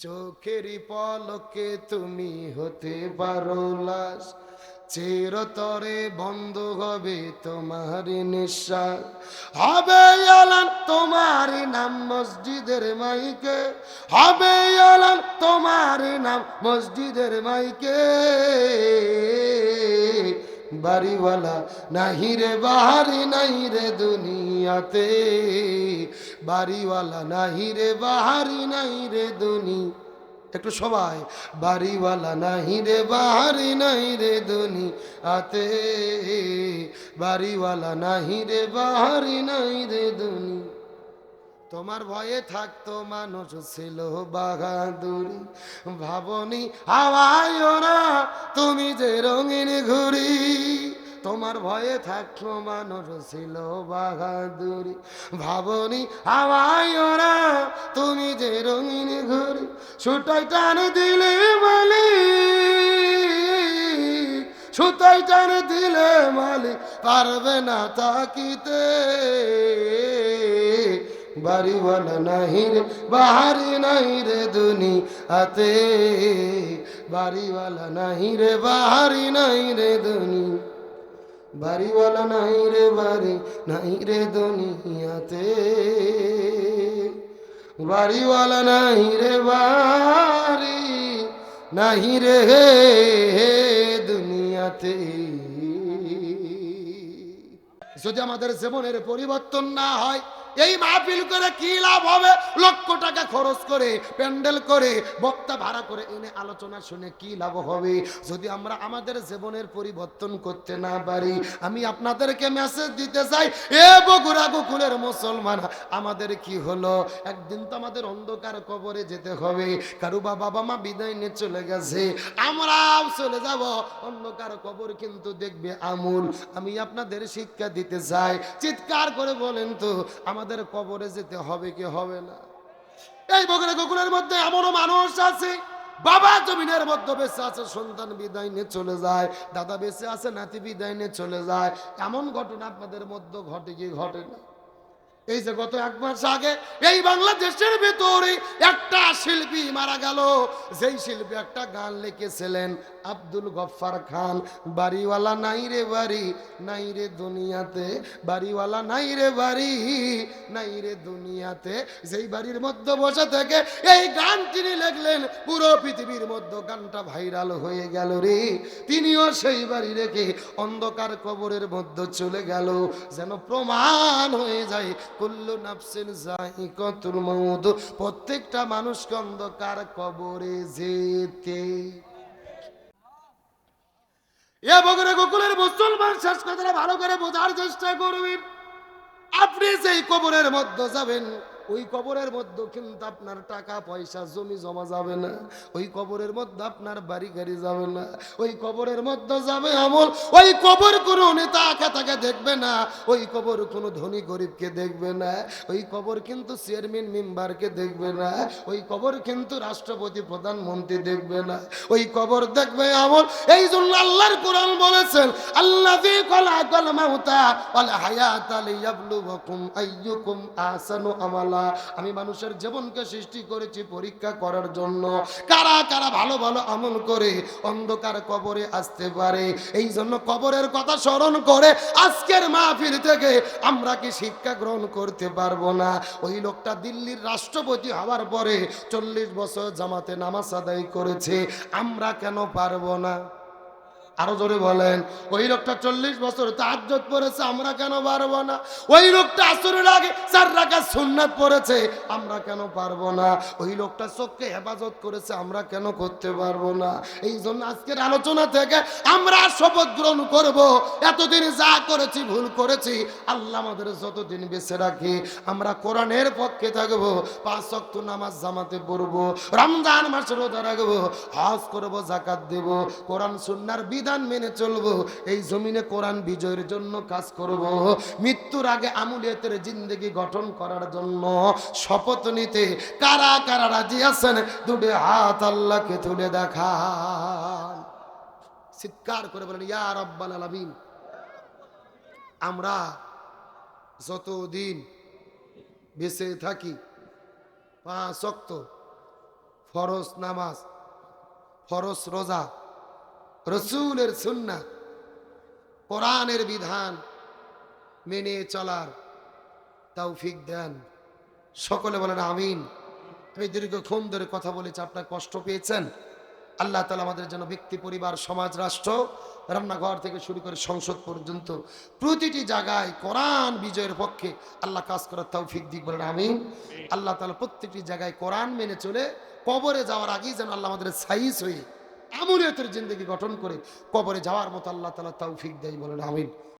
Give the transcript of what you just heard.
চোখেরই পলকে তুমি হতে পারো লাশ। চিরতরে বন্ধ হবে তোমার নিঃশ্বাস। হবে তোমার নাম মসজিদের মাইকে। হবে তোমার নাম মসজিদের মাইকে। বাড়িওয়ালা, নাহি রে বাহারি, নাই রে দুনিয়াতে। বাড়িওয়ালা, নাহি রে বাহারি, নাই রে দুনি একটু সবাই, বাড়িওয়ালা, নাহি রে বাহারি, নাই রে দুনি আতে বাড়িওয়ালা, নাহি রে বাহারি, নাই রে দুনি তোমার ভয়ে থাকতো মানুষ ছিল বাহাদুরি। ভাবনি হাওয়ায় না তুমি যে রঙিন ঘুরি তোমার ভয়ে থাকতো মানুষ ছিল বাহাদুরি। ভাবনি হাওয়ায় না তুমি যে রঙিন ঘুরি ছুটাই টান দিলে মালিক সুতাই টান দিলে মালিক, পারবে না তাকিতে। বাড়িওয়ালা নাহি রে, বাহারি নাই রে দুনি আতে বাড়িওয়ালা নাহি রে, বাহারি নাই রে দুনি। বাড়িওয়ালা নাই রে, বাড়ি নাই রে দুনিয়াতে। বাড়িওয়ালা নাই রে, বাড়ি নাহি রে হে দুনিয়াতে। যদি আমাদের জীবনের পরিবর্তন না হয় এই মাহফিল করে কি লাভ হবে? লক্ষ টাকা খরচ করে, প্যান্ডেল করে, বক্তা ভাড়া করে এনে আলোচনা শুনে কি লাভ হবে? যদি আমরা আমাদের জীবনের পরিবর্তন করতে না পারি, আমি আপনাদেরকে মেসেজ দিতে চাই, এ বগুড়া গোকুলের মুসলমান, আমাদের কি হলো? একদিন তো আমাদের অন্ধকার কবরে যেতে হবে। কারু বাবা মা বিদায় নিয়ে চলে গেছে। আমরাও চলে যাব। অন্ধকার কবর কিন্তু দেখবে আমুল। আমি আপনাদের শিক্ষা দিতে চাই। চিৎকার করে বলেন তো আমাদের কবরে যেতে হবে কি হবে না? এই বগরে গোকুলের মধ্যে এমনও মানুষ আছে, বাবা জমিনের মধ্যে বেঁচে আছে, সন্তান বিদায় নিয়ে চলে যায়, দাদা বেঁচে আছে, নাতি বিদায় নিয়ে চলে যায়। এমন ঘটনা আপনাদের মধ্যে ঘটে কি ঘটে না? এই যে গত এক মাস আগে এই বাংলাদেশের ভেতরে একটা শিল্পী মারা গেল। যেই শিল্পী একটা গান লিখেছিলেন, আব্দুল গফফার খান, বাড়িওয়ালা নাই রে বাড়ি, নাই রে দুনিয়াতে, বাড়িওয়ালা নাই রে বাড়ি, নাই রে দুনিয়াতে। যেই বাড়ির মধ্যে বসে থেকে এই গান তিনি লিখলেন, পুরো পৃথিবীর মধ্যে গানটা ভাইরাল হয়ে গেল রে। তিনিও সেই বাড়ি রেখে অন্ধকার কবরের মধ্যে চলে গেল, যেন প্রমাণ হয়ে যায় কুল্লু নাফসিন মাউত। প্রত্যেকটা মানুষ অন্ধকার কবরে যেতে। এ গোকুলের মুসলমান শেষ ভালো করে বোঝার চেষ্টা করবেন। আপনি যেই কবরের মধ্যে যাবেন ওই কবরের মধ্যে কিন্তু আপনার টাকা, পয়সা, জমি জমা যাবে না। ওই কবরের মধ্যে আপনার বাড়ি, গাড়ি যাবে না। ওই কবরের মধ্যে যাবে আমল। ওই কবর কোনো নেতা খাতাকে দেখবে না। ওই কবর কোনো ধনী গরিবকে দেখবে না। ওই কবর কিন্তু চেয়ারম্যান মেম্বারকে দেখবে না। ওই কবর কিন্তু রাষ্ট্রপতি, প্রধানমন্ত্রী দেখবে না। ওই কবর দেখবে আমল। এই জন্য আল্লাহর কোরআন বলেছেন আল্লাহ কলাকাল মাউতা ওয়াল হায়াতা লিয়াবলুয়াকুম আইয়ুকুম আহসানু আমালা আমি মানুষের জীবনকে সৃষ্টি করেছি পরীক্ষা করার জন্য। কারা কারা ভালো ভালো আমল করে অন্ধকার কবরে আসতে পারে? এই জন্য কবরের কথা স্মরণ করে আজকের মাহফিল থেকে আমরা কি শিক্ষা গ্রহণ করতে পারব না? ওই লোকটা দিল্লির রাষ্ট্রপতি হওয়ার পরে চল্লিশ বছর জামাতে নামাজ আদায় করেছে। আমরা কেন পারব না? আরও জোরে বলেন, ওই লোকটা চল্লিশ বছর তাজ্জত পড়েছে, আমরা কেন পারব না? ওই লোকটা আসরের আগে চার রাখা সুন্নাত পড়েছে, আমরা কেন পারব না? ওই লোকটা চোখকে হেফাজত করেছে, আমরা কেন করতে পারব না? এই জন্য আজকের আলোচনা থেকে আমরা শপথ গ্রহণ করব, এতদিন যা করেছি, ভুল করেছি, আল্লাহ আমাদের যতদিন বেঁচে রাখি, আমরা কোরআনের পক্ষে থাকব, পাঁচ শক্ত নামাজ জামাতে পড়ব, রমজান মাস রোজা রাখব, হজ করব জাকাত দেব, কোরআন সুন্নার বিধান মেনে চলবো, এই জমিনে কোরআন বিজয়ের জন্য কাজ করব। মৃত্যুর আগে আমুলিয়তের জিন্দগি গঠন করার জন্য শপথ নিতে কারা কারা রাজি আছেন? দুটো হাত আল্লাহকে তুলে দেখান। চিৎকার করে বলেন, ইয়া রব্বাল আলামিন, আমরা যতদিন বেঁচে থাকি, পাঁচ অক্ত ফরজ নামাজ, ফরজ রোজা রসুলের সুন্না, কোরআনের বিধান মেনে চলার তৌফিক দেন। সকলে বলেন আমিন। আমি দীর্ঘক্ষণ ধরে কথা বলেছি, আপনার কষ্ট পেয়েছেন? আল্লাহ তালা আমাদের যেন ব্যক্তি, পরিবার, সমাজ, রাষ্ট্র, রান্নাঘর থেকে শুরু করে সংসদ পর্যন্ত প্রতিটি জায়গায় কোরআন বিজয়ের পক্ষে আল্লাহ কাজ করার তৌফিক দিক বলেন আমিন। আল্লাহ তালা প্রত্যেকটি জায়গায় কোরআন মেনে চলে কবরে যাওয়ার আগেই যেন আল্লাহ আমাদের সাইজ হয়ে আমরিয়তের জিন্দগি গঠন করে কবরে যাওয়ার মতো আল্লাহ তালা তৌফিক দেয় বলেন আমিন।